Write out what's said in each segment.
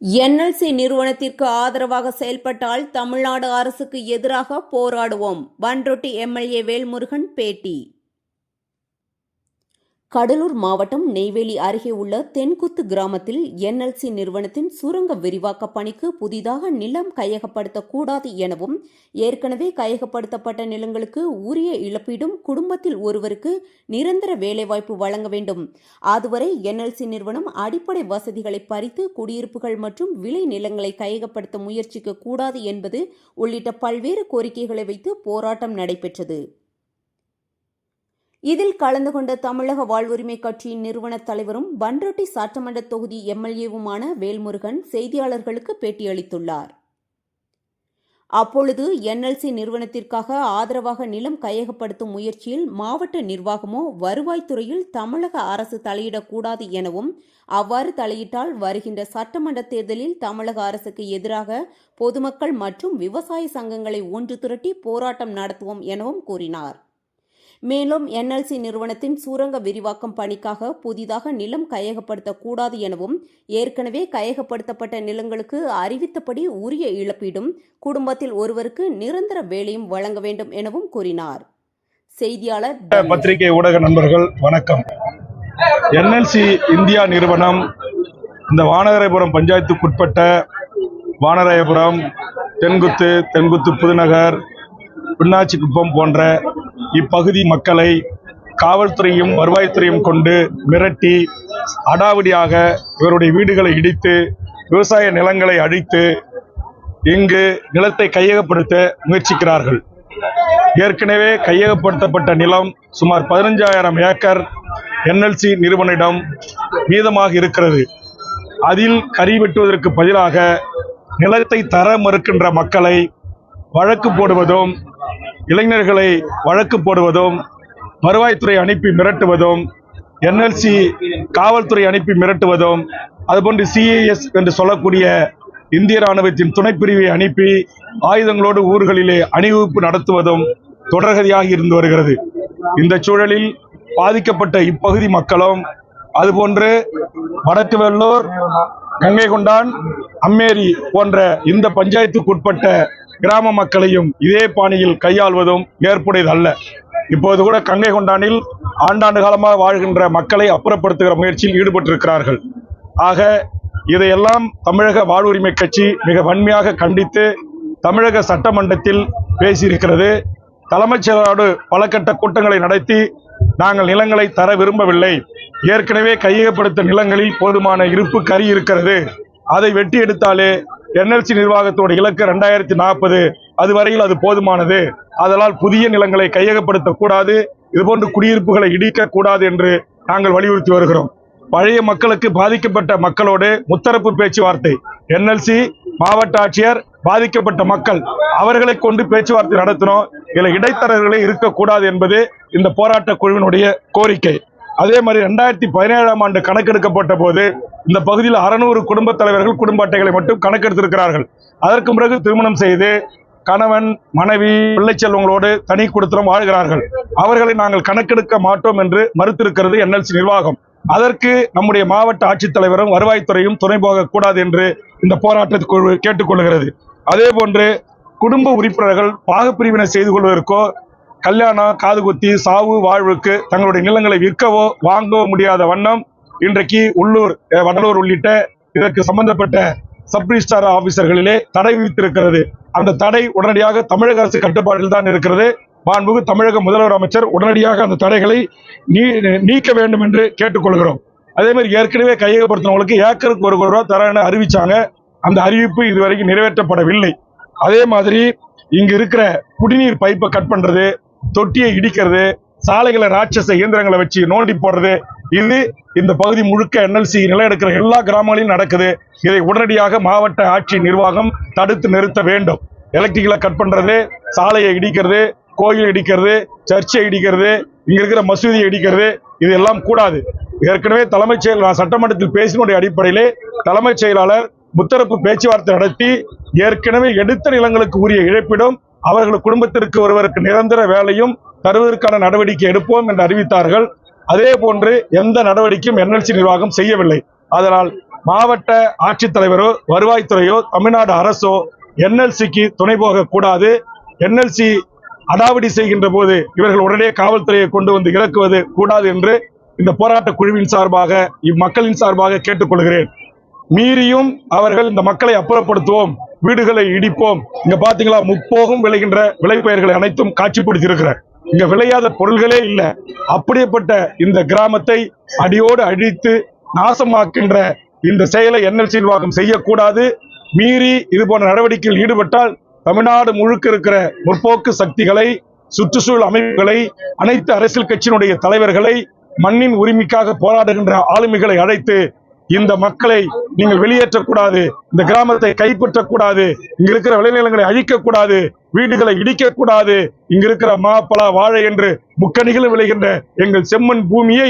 NLC நிறுவனத்திற்கு ஆதரவாக செயல்பட்டால் தமிழ்நாடு அரசுக்கு எதிராக போராடுவோம். பன்ரொட்டி எம்எல்ஏ வேல்முருகன் பேட்டி. கடலூர் மாவட்டம் நெய்வேலி அருகே உள்ள தென்குத்து கிராமத்தில் என்எல்சி நிறுவனத்தின் சுரங்க விரிவாக்க பணிக்கு புதிதாக நிலம் கையகப்படுத்தக்கூடாது எனவும் ஏற்கனவே கையகப்படுத்தப்பட்ட நிலங்களுக்கு உரிய இழப்பீடும் குடும்பத்தில் ஒருவருக்கு நிரந்தர வேலைவாய்ப்பு வழங்க வேண்டும். அதுவரை என்எல்சி நிறுவனம் அடிப்படை வசதிகளை பறித்து குடியிருப்புகள் மற்றும் விளை நிலங்களை கையகப்படுத்த முயற்சிக்க கூடாது என்பது உள்ளிட்ட பல்வேறு கோரிக்கைகளை வைத்து போராட்டம் நடைபெற்றது. இதில் கலந்து கொண்ட தமிழக வாழ்வுரிமை கட்சியின் நிறுவன தலைவரும் பன்ருட்டி சட்டமன்ற தொகுதி எம்எல்ஏவுமான வேல்முருகன் செய்தியாளர்களுக்கு பேட்டியளித்துள்ளார். அப்பொழுது என்எல்சி நிறுவனத்திற்காக ஆதரவாக நிலம் கையகப்படுத்தும் முயற்சியில் மாவட்ட நிர்வாகமோ வருவாய்த்துறையில் தமிழக அரசு தலையிடக்கூடாது எனவும் அவ்வாறு தலையிட்டால் வருகின்ற சட்டமன்ற தேர்தலில் தமிழக அரசுக்கு எதிராக பொதுமக்கள் மற்றும் விவசாய சங்கங்களை ஒன்று திரட்டி போராட்டம் நடத்துவோம் எனவும் கூறினார். மேலும் என்எல்சி நிறுவனத்தின் சுரங்க விரிவாக்கம் பணிக்காக புதிதாக நிலம் கையகப்படுத்தக்கூடாது எனவும் ஏற்கனவே கையகப்படுத்தப்பட்ட நிலங்களுக்கு அறிவித்தபடி உரிய இழப்பீடும் குடும்பத்தில் ஒருவருக்கு நிரந்தர வேலையும் வழங்க வேண்டும் எனவும் கூறினார். செய்தியாளர் பத்திரிகை ஊடக நண்பர்கள் வணக்கம். என்எல்சி இந்தியா நிறுவனம் இந்த வானகரபுரம் பஞ்சாயத்துக்குட்பட்ட வானராயபுரம் தென்குத்து தென்குத்து புதுநகர் பின்னாச்சிக்குப்பம் போன்ற இப்பகுதி மக்களை காவல்துறையும் வருவாய்த்துறையும் கொண்டு மிரட்டி அடாவடியாக இவருடைய வீடுகளை இடித்து விவசாய நிலங்களை அழித்து இங்கு நிலத்தை கையகப்படுத்த முயற்சிக்கிறார்கள். ஏற்கனவே கையகப்படுத்தப்பட்ட நிலம் சுமார் பதினஞ்சாயிரம் ஏக்கர் என்எல்சி நிறுவனிடம் மீதமாக இருக்கிறது. அதில் கறி வெட்டுவதற்கு பதிலாக நிலத்தை தர மறுக்கின்ற மக்களை வழக்கு போடுவதும் இளைஞர்களை வழக்கு போடுவதும் வருவாய்த்துறை அனுப்பி மிரட்டுவதும் என்எல்சி காவல்துறை அனுப்பி மிரட்டுவதும் அதுபோன்று சிஏஎஸ் என்று சொல்லக்கூடிய இந்திய ராணுவத்தின் துணைப்பிரிவை அனுப்பி ஆயுதங்களோடு ஊர்களிலே அணிவகுப்பு நடத்துவதும் தொடர்கதியாக இருந்து வருகிறது. இந்த சூழலில் பாதிக்கப்பட்ட இப்பகுதி மக்களும் அதுபோன்று வடக்கு வெள்ளூர் கங்கை கொண்டான் அம்மேரி போன்ற இந்த பஞ்சாயத்துக்குட்பட்ட கிராம மக்களையும் இதே பாணியில் கையாள்வதும் ஏற்புடையதல்ல இப்போது கூட கங்கை கொண்டானில் ஆண்டாண்டு காலமாக வாழ்கின்ற மக்களை அப்புறப்படுத்துகிற முயற்சியில் ஈடுபட்டிருக்கிறார்கள். ஆக இதையெல்லாம் தமிழக வாழ்வுரிமை கட்சி மிக வன்மையாக கண்டித்து தமிழக சட்டமன்றத்தில் பேசியிருக்கிறது. தலைமைச் செயலரோடு பல கட்ட கூட்டங்களை நடத்தி நாங்கள் நிலங்களை தர விரும்பவில்லை. ஏற்கனவே கையகப்படுத்த நிலங்களில் போதுமான இருப்பு கறி இருக்கிறது. அதை வெட்டி எடுத்தாலே என்எல்சி நிர்வாகத்தோட இலக்கு ரெண்டாயிரத்தி நாற்பது. அது வரையில் அது போதுமானது. அதனால் புதிய நிலங்களை கையகப்படுத்தக்கூடாது இதுபோன்று குடியிருப்புகளை இடிக்க கூடாது என்று நாங்கள் வலியுறுத்தி வருகிறோம். பழைய மக்களுக்கு பாதிக்கப்பட்ட மக்களோடு முத்தரப்பு பேச்சுவார்த்தை. என்எல்சி மாவட்ட ஆட்சியர் பாதிக்கப்பட்ட மக்கள் அவர்களை கொண்டு பேச்சுவார்த்தை நடத்தினோம். இதில் இடைத்தரகர்களே இருக்கக்கூடாது என்பது இந்த போராட்ட குழுவினுடைய கோரிக்கை. அதே மாதிரி ரெண்டாயிரத்தி பதினேழாம் ஆண்டு கணக்கெடுக்கப்பட்ட போது இந்த பகுதியில் அறுநூறு குடும்ப தலைவர்கள் குடும்ப அட்டைகளை மட்டும் கணக்கெடுத்திருக்கிறார்கள். அதற்கு பிறகு திருமணம் செய்து கணவன் மனைவி பிள்ளைச்செல்வங்களோடு தனி குடுத்தனம் வாழ்கிறார்கள். அவர்களை நாங்கள் கணக்கெடுக்க மாட்டோம் என்று மறுத்திருக்கிறது என்எல்சி நிர்வாகம். அதற்கு நம்முடைய மாவட்ட ஆட்சித்தலைவரும் வருவாய்த்துறையும் துணை போகக்கூடாது என்று இந்த போராட்டத்துக்கு கேட்டுக்கொள்கிறது. அதே போன்று குடும்ப உறுப்பினர்கள் பாகப்பிரிவினை செய்து கொள்வதற்கோ கல்யாணம் காதுகுத்தி சாவு வாழ்வுக்கு தங்களுடைய நிலங்களை விற்கவோ வாங்கவோ முடியாத வண்ணம் இன்றைக்கு உள்ளூர் வடலூர் உள்ளிட்ட இதற்கு சம்பந்தப்பட்ட சப் ரிஜிஸ்டார் ஆபீசர்களிலே தடை விதித்திருக்கிறது. அந்த தடை உடனடியாக தமிழக அரசு கட்டுப்பாட்டில் தான் இருக்கிறது. மாண்புகு தமிழக முதல்வர் அமைச்சர் உடனடியாக அந்த தடைகளை நீ- நீக்க வேண்டும் என்று கேட்டுக்கொள்கிறோம். அதே மாதிரி ஏற்கனவே கையகப்படுத்தினவங்களுக்கு ஏக்கருக்கு ஒரு கோடி ரூபா தரேன்னு அறிவிச்சாங்க. அந்த அறிவிப்பு இதுவரைக்கும் நிறைவேற்றப்படவில்லை. அதே மாதிரி இங்க இருக்கிற குடிநீர் பைப்பை கட் பண்றது தொட்டியை இடிக்கிறது சாலைகளை ராட்சச இயந்திரங்களை வச்சு நோண்டி போடுறது. இது இந்த பகுதி முழுக்க என்எல்சி நிலம் எடுக்கிற எல்லா கிராமங்களிலும் நடக்குது. இதை உடனடியாக மாவட்ட ஆட்சி நிர்வாகம் தடுத்து நிறுத்த வேண்டும். எலக்ட்ரிக்கலை கட் பண்றது சாலையை இடிக்கிறது கோயில் இடிக்கிறது சர்ச்சை இடிக்கிறது இங்க இருக்கிற மசூதியை இடிக்கிறது இது எல்லாம் கூடாது. ஏற்கனவே தலைமைச் செயல் நான் சட்டமன்றத்தில் பேசினுடைய அடிப்படையிலே தலைமைச் செயலாளர் முத்தரப்பு பேச்சுவார்த்தை நடத்தி ஏற்கனவே எடுத்த நிலங்களுக்கு உரிய இழப்பிடும் அவர்கள் குடும்பத்திற்கு ஒருவருக்கு நிரந்தர வேலையும் தருவதற்கான நடவடிக்கை எடுப்போம் என்று அறிவித்தார்கள். அதே போன்று எந்த நடவடிக்கையும் என்எல்சி நிர்வாகம் செய்யவில்லை. அதனால் மாவட்ட ஆட்சித்தலைவரோ வருவாய்த்துறையோ தமிழ்நாடு அரசோ என்எல்சிக்கு துணை போகக்கூடாது. என்எல்சி அடாவடி செய்கின்ற போது இவர்கள் உடனே காவல்துறையை கொண்டு வந்து இறக்குவது கூடாது என்று இந்த போராட்ட குழுவின் சார்பாக இம்மக்களின் சார்பாக கேட்டுக்கொள்கிறேன். மீறியும் அவர்கள் இந்த மக்களை அப்புறப்படுத்துவோம். வீடுகளை இடிப்போம். இங்க பாத்தீங்களா முப்போகம் விளைகின்ற விளைபயிர்களை அனைத்தும் காட்சிப்படுத்தியிருக்கிறார் இங்க விளையாத பொருள்களே இல்ல. அப்படியேப்பட்ட இந்த கிராமத்தை அடியோடு அழித்து நாசமாக்கின்ற இந்த செயலை என்எல்சி நிர்வாகம் செய்யக்கூடாது. மீறி இது போன்ற நடவடிக்கையில் ஈடுபட்டால் தமிழ்நாடு முழுக்க இருக்கிற முற்போக்கு சக்திகளை சுற்றுச்சூழல் அமைப்புகளை அனைத்து அரசியல் கட்சியினுடைய தலைவர்களை மண்ணின் உரிமைக்காக போராடுகின்ற ஆளுமைகளை அழைத்து இந்த மக்களை நீங்கள் வெளியேற்றக்கூடாது. இந்த கிராமத்தை கைப்பற்றக்கூடாது. இங்க இருக்கிற விளைநிலங்களை அழிக்கக்கூடாது. வீடுகளை இடிக்கக்கூடாது. இங்க இருக்கிற மா வாழை என்று முக்கணிகளும் விளைகின்ற எங்கள் செம்மண் பூமியை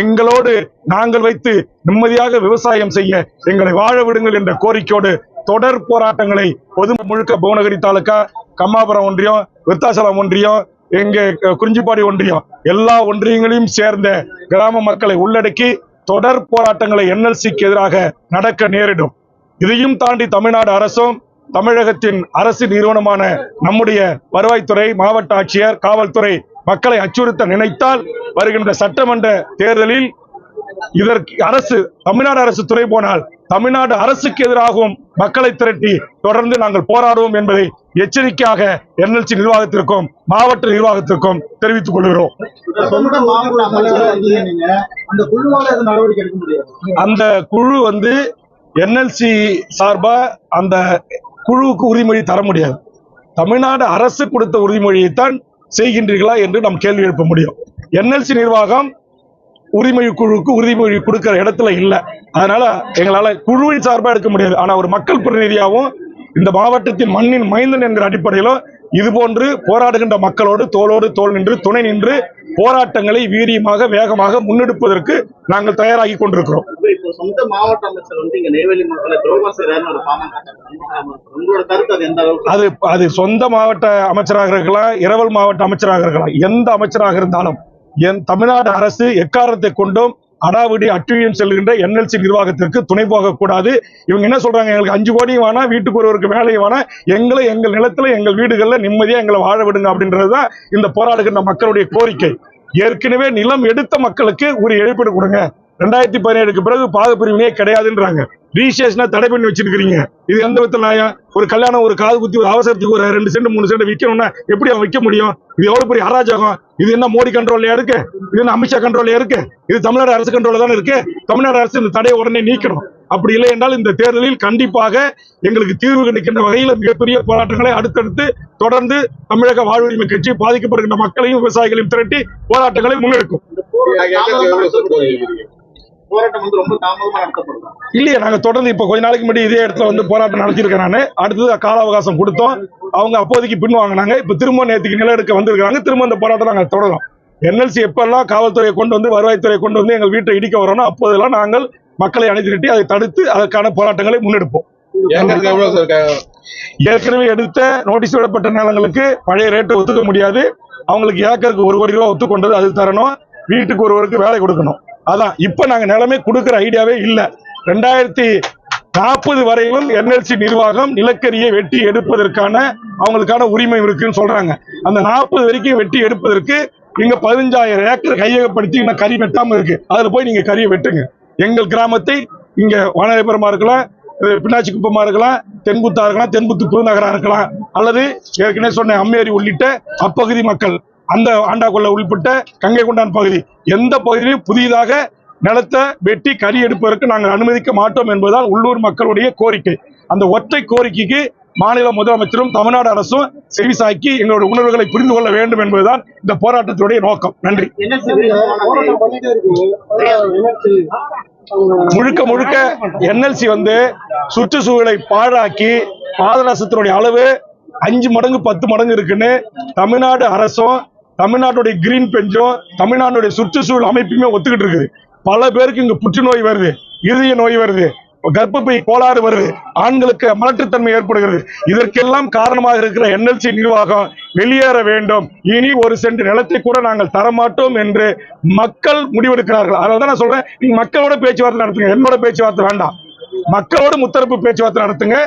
எங்களோடு நாங்கள் வைத்து நிம்மதியாக விவசாயம் செய்ய எங்களை வாழ விடுங்கள் என்ற கோரிக்கையோடு தொடர் போராட்டங்களை பொது முழுக்க புவனகிரி தாலுக்கா கம்மாபுரம் ஒன்றியம் விருத்தாசலம் ஒன்றியம் எங்க குறிஞ்சிப்பாடி ஒன்றியம் எல்லா ஒன்றியங்களையும் சேர்ந்த கிராம மக்களை உள்ளடக்கி தொடர் போராட்டங்களை என்எல்சிக்கு எதிராக நடக்க நேரிடும். இதையும் தாண்டி தமிழ்நாடு அரசும் தமிழகத்தின் அரசு நிறுவனமான நம்முடைய வருவாய்த்துறை மாவட்ட ஆட்சியர் காவல்துறை மக்களை அச்சுறுத்த நினைத்தால் வருகின்ற சட்டமன்ற தேர்தலில் இதற்கு அரசு தமிழ்நாடு அரசு துறை போனால் தமிழ்நாடு அரசுக்கு எதிராகவும் மக்களை திரட்டி தொடர்ந்து நாங்கள் போராடுவோம் என்பதை எச்சரிக்கையாக என்எல்சி நிர்வாகத்திற்கும் மாவட்ட நிர்வாகத்திற்கும் தெரிவித்துக் கொள்கிறோம். அந்த குழு வந்து என்எல்சி சார்பா அந்த குழுவுக்கு உறுதிமொழி தர முடியாது. தமிழ்நாடு அரசு கொடுத்த உறுதிமொழியைத்தான் செய்கின்றீர்களா என்று நாம் கேள்வி எழுப்ப முடியும். என்எல்சி நிர்வாகம் உரிமொழி குழுவுக்கு உறுதிமொழி கொடுக்கிற இடத்துல இல்ல. அதனால எங்களால குழுவின் சார்பா எடுக்க முடியாது. ஆனா ஒரு மக்கள் பிரதிநிதியாகவும் இந்த மாவட்டத்தின் மண்ணின் மைந்தன் என்கிற அடிப்படையிலும் இது போன்று போராடுகின்ற மக்களோடு தோளோடு தோள் நின்று துணை நின்று போராட்டங்களை வீரியமாக வேகமாக முன்னெடுப்பதற்கு நாங்கள் தயாராகி கொண்டிருக்கிறோம். சொந்த மாவட்ட அமைச்சர் வந்து இங்க நெய்வேலி அது அது சொந்த மாவட்ட அமைச்சராக இருக்கலாம் இரவல் மாவட்ட அமைச்சராக இருக்கலாம். எந்த அமைச்சராக இருந்தாலும் என் தமிழ்நாடு அரசு எக்காரணத்தை கொண்டும் அடாவடி அட்டுழியம் செல்கின்ற என்எல்சி நிர்வாகத்திற்கு துணை போகக்கூடாது. இவங்க என்ன சொல்றாங்க? எங்களுக்கு அஞ்சு கோடியும் வேணா வீட்டுக்கு ஒருவருக்கு வேலையும் வேணா எங்களை எங்கள் நிலத்துல எங்கள் வீடுகள்ல நிம்மதியா எங்களை வாழ விடுங்க அப்படின்றதுதான் இந்த போராடுகின்ற மக்களுடைய கோரிக்கை. ஏற்கனவே நிலம் எடுத்த மக்களுக்கு ஒரு இழப்பீடு கொடுங்க. ரெண்டாயிரத்தி பதினேழுக்கு பிறகு பாகப்பிரிவினையே கிடையாதுன்றாங்க. ரீசேஷனா தடை பண்ணி வச்சிருக்கீங்க இது எந்த விதத்தில் நியாயம்? ஒரு கல்யாணம் ஒரு காது குத்தி ஒரு அவசரத்துக்கு ஒரு ரெண்டு சென்ட் மூணு சென்ட் விற்கணும்னா எப்படி அவன் விற்க முடியும்? இது எவ்வளவு பெரிய அராஜகம்? இது என்ன மோடி கண்ட்ரோல்லையா இருக்கு? இது என்ன அமித்ஷா கண்ட்ரோல்லையா இருக்கு? இது தமிழ்நாடு அரசு கண்ட்ரோல தானே இருக்கு? தமிழ்நாடு அரசு இந்த தடையை உடனே நீக்கணும். அப்படி இல்லை என்றால் இந்த தேர்தலில் கண்டிப்பாக எங்களுக்கு தீர்வு கிடைக்கின்ற வகையில் மிகப்பெரிய போராட்டங்களை அடுத்தடுத்து தொடர்ந்து தமிழக வாழ்வுரிமை கட்சி பாதிக்கப்படுகின்ற மக்களையும் விவசாயிகளையும் திரட்டி போராட்டங்களை முன்னெடுக்கும். போராட்டம் வந்து ரொம்ப தாமதமா நடத்தப்படுதா. இல்லையே நாங்க தொடர்ந்து இப்ப கொஞ்ச நாளைக்கு முன்னாடி இதே இடத்துல வந்து போராட்டம் நடத்தியிருக்கேன் நானு. அடுத்தது கால அவகாசம் கொடுத்தோம். அவங்க அப்போதைக்கு பின் வாங்கினாங்க. இப்ப திரும்ப நேற்றுக்கு நில எடுக்க வந்திருக்காங்க. திரும்ப இந்த போராட்டம் நாங்க தொடரும் என்எல்சி எப்பெல்லாம் காவல்துறையை கொண்டு வந்து வருவாய்த்துறையை கொண்டு வந்து எங்கள் வீட்டை இடிக்க வரோனோ அப்போதெல்லாம் நாங்கள் மக்களை அணிதிரட்டி அதை தடுத்து அதற்கான போராட்டங்களை முன்னெடுப்போம். ஏற்கனவே எடுத்த நோட்டீஸ் விடப்பட்ட நிலங்களுக்கு பழைய ரேட்டு ஒத்துக்க முடியாது. அவங்களுக்கு ஏக்கருக்கு ஒரு கோடி ரூபாய் ஒத்துக்கொண்டது அது தரணும். வீட்டுக்கு ஒருவருக்கு வேலை கொடுக்கணும். அதான் இப்ப நாங்க நிலைமை கொடுக்குற ஐடியாவே இல்லை. ரெண்டாயிரத்தி நாற்பது வரையிலும் என்எல்சி நிர்வாகம் நிலக்கரியை வெட்டி எடுப்பதற்கான அவங்களுக்கான உரிமை இருக்குன்னு சொல்றாங்க. அந்த நாற்பது வரைக்கும் வெட்டி எடுப்பதற்கு இங்க பதினஞ்சாயிரம் ஏக்கர் கையகப்படுத்தி இன்னும் கறி வெட்டாம இருக்கு. அதுல போய் நீங்க கறியை வெட்டுங்க. எங்கள் கிராமத்தை இங்க வானரைபுரமா இருக்கலாம் பின்னாச்சி குப்பமா இருக்கலாம் தென்புத்தா இருக்கலாம் தென்புத்து புதுநகரா இருக்கலாம். அல்லது ஏற்கனவே சொன்ன அம்மேரி உள்ளிட்ட அப்பகுதி மக்கள். அந்த ஆண்டாக்குள்ள உள்பட்ட கங்கை கொண்டான் பகுதி எந்த பகுதியிலும் புதிதாக நிலத்தை வெட்டி கறி எடுப்பதற்கு நாங்கள் அனுமதிக்க மாட்டோம் என்பதால் உள்ளூர் மக்களுடைய கோரிக்கை. அந்த ஒற்றை கோரிக்கைக்கு மாநில முதலமைச்சரும் தமிழ்நாடு அரசும் செவிசாக்கி எங்களுடைய உணர்வுகளை புரிந்து கொள்ள வேண்டும் என்பதுதான் இந்த போராட்டத்தினுடைய நோக்கம். நன்றி. முழுக்க முழுக்க என்எல்சி வந்து சுற்றுச்சூழலை பாழாக்கி பாதரசத்தினுடைய அளவு அஞ்சு மடங்கு பத்து மடங்கு இருக்குன்னு தமிழ்நாடு அரசும் தமிழ்நாட்டுடைய கிரீன் பெஞ்சும் தமிழ்நாட்டுடைய சுற்றுச்சூழல் அமைப்புமே ஒத்துக்கிட்டு இருக்குது. பல பேருக்கு இங்க புற்றுநோய் வருது இருதய நோய் வருது கர்ப்பப்பை கோளாறு வருது ஆண்களுக்கு மலட்டுத்தன்மை ஏற்படுகிறது. இதற்கெல்லாம் காரணமாக இருக்கிற என்எல்சி நிர்வாகம் வெளியேற வேண்டும். இனி ஒரு சென்ட் நிலத்தை கூட நாங்கள் தரமாட்டோம் என்று மக்கள் முடிவெடுக்கிறார்கள். அதனால தான் நான் சொல்றேன் நீங்க மக்களோட பேச்சுவார்த்தை நடத்துங்க என்னோட பேச்சுவார்த்தை வேண்டாம். மக்களோட முத்தரப்பு பேச்சுவார்த்தை நடத்துங்க.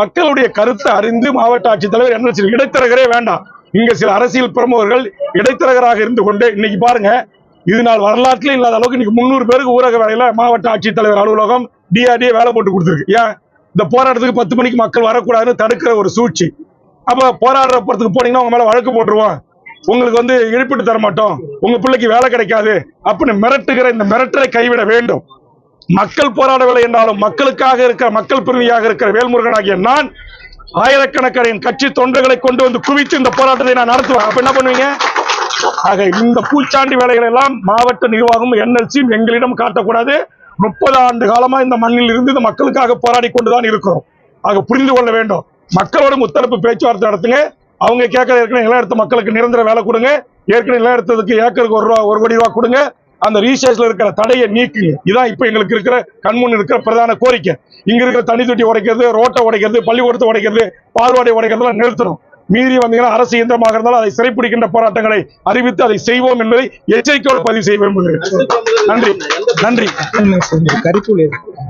மக்களுடைய கருத்தை அறிந்து மாவட்ட ஆட்சித்தலைவர் என்எல்சி இடைத்தரகரே வேண்டாம். இங்க சில அரசியல் பிரமுகர்கள் இடைத்தரகராக இருந்து கொண்டு இன்னைக்கு பாருங்க இது நாள் வரலாற்றுல இல்லாத அளவுக்கு இன்னைக்கு முந்நூறு பேருக்கு ஊரக வேலையில மாவட்ட ஆட்சித்தலைவர் அலுவலகம் டிஆர்டிஏ வேலை போட்டு கொடுத்துருக்கு. ஏன்? இந்த போராட்டத்துக்கு பத்து மணிக்கு மக்கள் வரக்கூடாதுன்னு தடுக்கிற ஒரு சூழ்ச்சி. அப்ப போராடுற போறதுக்கு போனீங்கன்னா உங்க மேல வழக்கு போட்டுருவோம். உங்களுக்கு வந்து இழப்பீடு தர மாட்டோம். உங்க பிள்ளைக்கு வேலை கிடைக்காது அப்படின்னு மிரட்டுகிற இந்த மிரட்டலை கைவிட வேண்டும். மக்கள் போராடவில்லை என்றாலும் மக்களுக்காக இருக்கிற மக்கள் பிரதியாக இருக்கிற வேல்முருகன் ஆகிய நான் ஆயிரக்கணக்கான என் கட்சி தொண்டர்களை கொண்டு வந்து குவித்து இந்த போராட்டத்தை நான் நடத்துவேன். அப்ப என்ன பண்ணுவீங்க? ஆக இந்த பூச்சாண்டி வேலைகள் எல்லாம் மாவட்ட நிர்வாகம் என்எல்சியும் எங்களிடம் காட்டக்கூடாது. முப்பது ஆண்டு காலமா இந்த மண்ணில் இருந்து இந்த மக்களுக்காக போராடி கொண்டுதான் இருக்கிறோம். ஆக புரிந்து கொள்ள வேண்டும். மக்களோட முத்தரப்பு பேச்சுவார்த்தை நடத்துங்க. அவங்க கேட்கற ஏற்கனவே நிலம் எடுத்த மக்களுக்கு நிரந்தர வேலை கொடுங்க. ஏற்கனவே நிலம் எடுத்ததுக்கு ஏக்கருக்கு ஒரு ரூபா ஒரு கோடி ரூபா கொடுங்க. அந்த ரீசேர்ச்ல இருக்கிற தடையை நீக்குங்க. இதான் இப்ப எங்களுக்கு இருக்கிற கண்முன் இருக்கிற பிரதான கோரிக்கை. இங்க இருக்கிற தனி தொட்டி உடைக்கிறது ரோட்டை உடைக்கிறது பள்ளிக்கூடத்தை உடைக்கிறது பால்வாடி உடைக்கிறதுலாம் நிறுத்தணும். மீறி வந்தீங்கன்னா அரசு இயந்திரமாக இருந்தாலும் அதை சிறைப்பிடிக்கின்ற போராட்டங்களை அறிவித்து அதை செய்வோம் என்பதை எச்சரிக்கையோடு பதிவு செய்ய விரும்புகிறேன். நன்றி. நன்றி.